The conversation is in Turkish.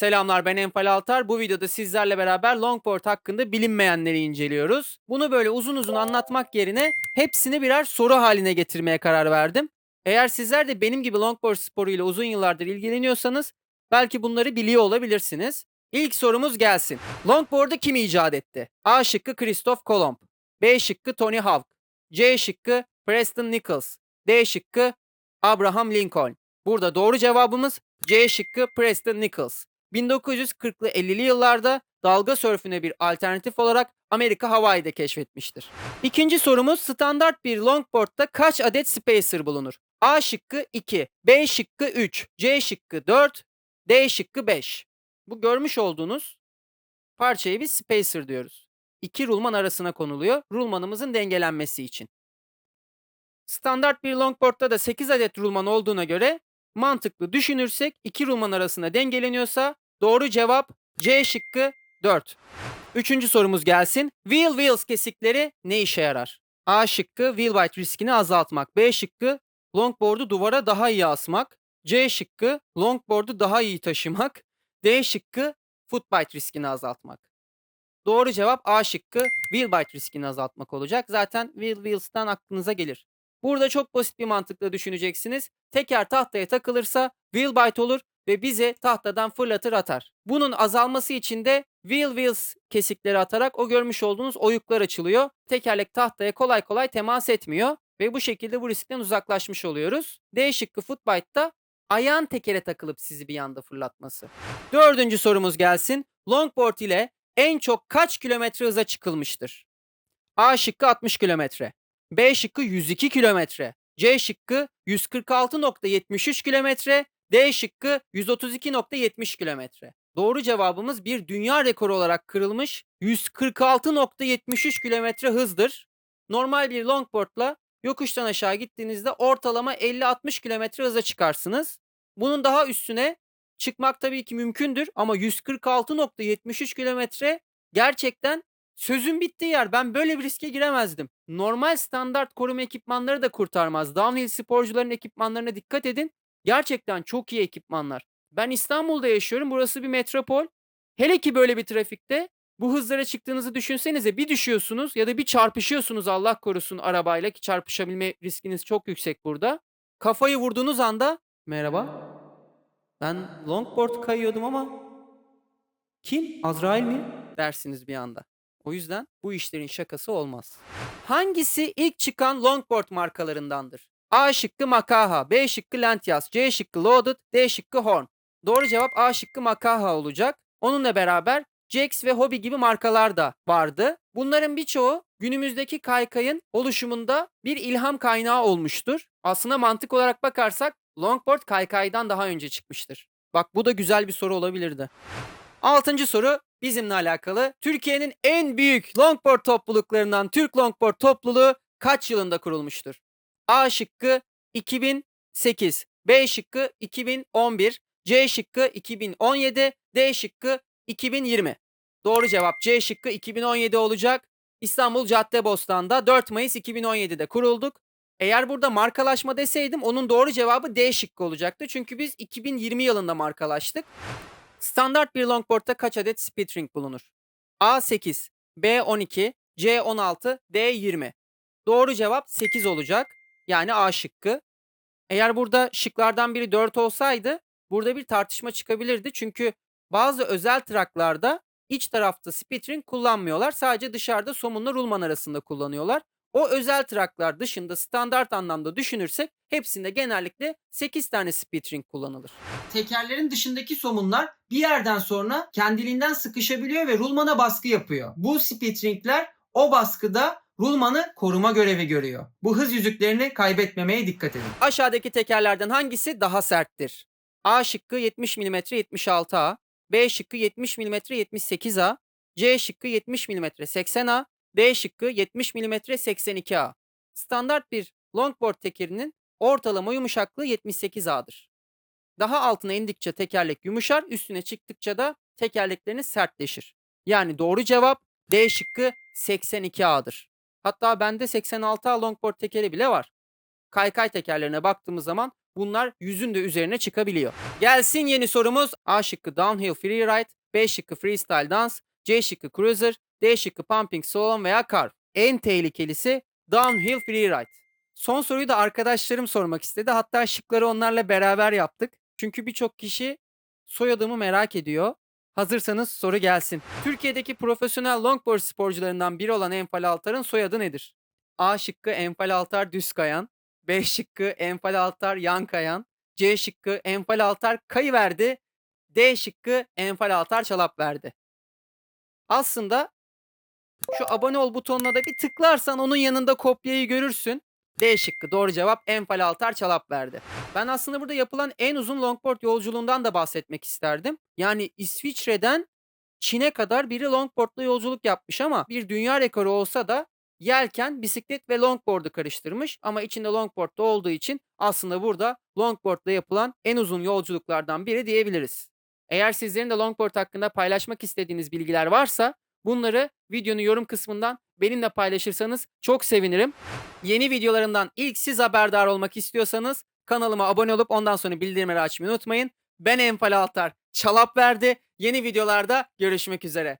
Selamlar ben Enfal Altar. Bu videoda sizlerle beraber longboard hakkında bilinmeyenleri inceliyoruz. Bunu böyle uzun uzun anlatmak yerine hepsini birer soru haline getirmeye karar verdim. Eğer sizler de benim gibi longboard sporuyla uzun yıllardır ilgileniyorsanız belki bunları biliyor olabilirsiniz. İlk sorumuz gelsin. Longboard'u kim icat etti? A şıkkı Christoph Kolomb. B şıkkı Tony Hawk. C şıkkı Preston Nichols. D şıkkı Abraham Lincoln. Burada doğru cevabımız C şıkkı Preston Nichols. 1940'lı 50'li yıllarda dalga sörfüne bir alternatif olarak Amerika Hawaii'de keşfetmiştir. İkinci sorumuz standart bir longboard'da kaç adet spacer bulunur? A şıkkı 2, B şıkkı 3, C şıkkı 4, D şıkkı 5. Bu görmüş olduğunuz parçayı biz spacer diyoruz. İki rulman arasına konuluyor rulmanımızın dengelenmesi için. Standart bir longboard'da da 8 adet rulman olduğuna göre mantıklı düşünürsek iki rulman arasında dengeleniyorsa doğru cevap C şıkkı 4. Üçüncü sorumuz gelsin. Wheel wheels kesikleri ne işe yarar? A şıkkı wheel bite riskini azaltmak. B şıkkı longboard'u duvara daha iyi asmak. C şıkkı longboard'u daha iyi taşımak. D şıkkı foot bite riskini azaltmak. Doğru cevap A şıkkı wheel bite riskini azaltmak olacak. Zaten wheel wheels'tan aklınıza gelir. Burada çok basit bir mantıkla düşüneceksiniz. Teker tahtaya takılırsa wheel bite olur ve bizi tahtadan fırlatır atar. Bunun azalması için de wheel wheels kesikleri atarak o görmüş olduğunuz oyuklar açılıyor. Tekerlek tahtaya kolay kolay temas etmiyor ve bu şekilde bu riskten uzaklaşmış oluyoruz. D şıkkı footbite'da ayağın tekere takılıp sizi bir anda fırlatması. Dördüncü sorumuz gelsin. Longboard ile en çok kaç kilometre hıza çıkılmıştır? A şıkkı 60 kilometre. B şıkkı 102 kilometre. C şıkkı 146.73 kilometre. D şıkkı 132.70 kilometre. Doğru cevabımız bir dünya rekoru olarak kırılmış 146.73 kilometre hızdır. Normal bir longboardla yokuştan aşağı gittiğinizde ortalama 50-60 kilometre hıza çıkarsınız. Bunun daha üstüne çıkmak tabii ki mümkündür ama 146.73 kilometre gerçekten sözün bittiği yer. Ben böyle bir riske giremezdim. Normal standart koruma ekipmanları da kurtarmaz. Downhill sporcuların ekipmanlarına dikkat edin. Gerçekten çok iyi ekipmanlar. Ben İstanbul'da yaşıyorum. Burası bir metropol. Hele ki böyle bir trafikte bu hızlara çıktığınızı düşünsenize bir düşüyorsunuz ya da bir çarpışıyorsunuz Allah korusun arabayla ki çarpışabilme riskiniz çok yüksek burada. Kafayı vurduğunuz anda merhaba ben longboard kayıyordum ama kim? Azrail mi? dersiniz bir anda. O yüzden bu işlerin şakası olmaz. Hangisi ilk çıkan longboard markalarındandır? A şıkkı Makaha, B şıkkı Lantias, C şıkkı Loaded, D şıkkı Horn. Doğru cevap A şıkkı Makaha olacak. Onunla beraber Jax ve Hobby gibi markalar da vardı. Bunların birçoğu günümüzdeki kaykayın oluşumunda bir ilham kaynağı olmuştur. Aslında mantık olarak bakarsak longboard kaykaydan daha önce çıkmıştır. Bak bu da güzel bir soru olabilirdi. Altıncı soru bizimle alakalı. Türkiye'nin en büyük longboard topluluklarından Türk Longboard Topluluğu kaç yılında kurulmuştur? A şıkkı 2008, B şıkkı 2011, C şıkkı 2017, D şıkkı 2020. Doğru cevap C şıkkı 2017 olacak. İstanbul Caddebostan'da 4 Mayıs 2017'de kurulduk. Eğer burada markalaşma deseydim onun doğru cevabı D şıkkı olacaktı. Çünkü biz 2020 yılında markalaştık. Standart bir longboard'da kaç adet speed ring bulunur? A 8, B 12, C 16, D 20. Doğru cevap 8 olacak. Yani A şıkkı. Eğer burada şıklardan biri 4 olsaydı burada bir tartışma çıkabilirdi. Çünkü bazı özel traklarda iç tarafta speed ring kullanmıyorlar. Sadece dışarıda somunla rulman arasında kullanıyorlar. O özel traklar dışında standart anlamda düşünürsek hepsinde genellikle 8 tane speed ring kullanılır. Tekerlerin dışındaki somunlar bir yerden sonra kendiliğinden sıkışabiliyor ve rulmana baskı yapıyor. Bu speed ringler o baskıda rulmanı koruma görevi görüyor. Bu hız yüzüklerini kaybetmemeye dikkat edin. Aşağıdaki tekerlerden hangisi daha serttir? A şıkkı 70 mm 76A, B şıkkı 70 mm 78A, C şıkkı 70 mm 80A, D şıkkı 70 mm 82A. Standart bir longboard tekerinin ortalama yumuşaklığı 78A'dır. Daha altına indikçe tekerlek yumuşar, üstüne çıktıkça da tekerlekleriniz sertleşir. Yani doğru cevap D şıkkı 82A'dır. Hatta bende 86A longboard tekeri bile var. Kaykay tekerlerine baktığımız zaman bunlar yüzün de üzerine çıkabiliyor. Gelsin yeni sorumuz. A şıkkı downhill freeride, B şıkkı freestyle dance, C şıkkı cruiser, D şıkkı pumping slalom veya carve. En tehlikelisi downhill freeride. Son soruyu da arkadaşlarım sormak istedi. Hatta şıkları onlarla beraber yaptık. Çünkü birçok kişi soyadımı merak ediyor. Hazırsanız soru gelsin. Türkiye'deki profesyonel longboard sporcularından biri olan Enfal Altar'ın soyadı nedir? A şıkkı Enfal Altar Düzkayan, B şıkkı Enfal Altar Yankayan, C şıkkı Enfal Altar Kayıverdi, D şıkkı Enfal Altar Çalap verdi. Aslında şu abone ol butonuna da bir tıklarsan onun yanında kopyayı görürsün. D şıkkı doğru cevap Enfal Altar Çalap verdi. Ben aslında burada yapılan en uzun longboard yolculuğundan da bahsetmek isterdim. Yani İsviçre'den Çin'e kadar biri longboardla yolculuk yapmış ama bir dünya rekoru olsa da yelken, bisiklet ve longboard'u karıştırmış ama içinde longboard da olduğu için aslında burada longboardla yapılan en uzun yolculuklardan biri diyebiliriz. Eğer sizlerin de longboard hakkında paylaşmak istediğiniz bilgiler varsa bunları videonun yorum kısmından benimle paylaşırsanız çok sevinirim. Yeni videolarımdan ilk siz haberdar olmak istiyorsanız kanalıma abone olup ondan sonra bildirimleri açmayı unutmayın. Ben Enfal Altar. Çalap verdi. Yeni videolarda görüşmek üzere.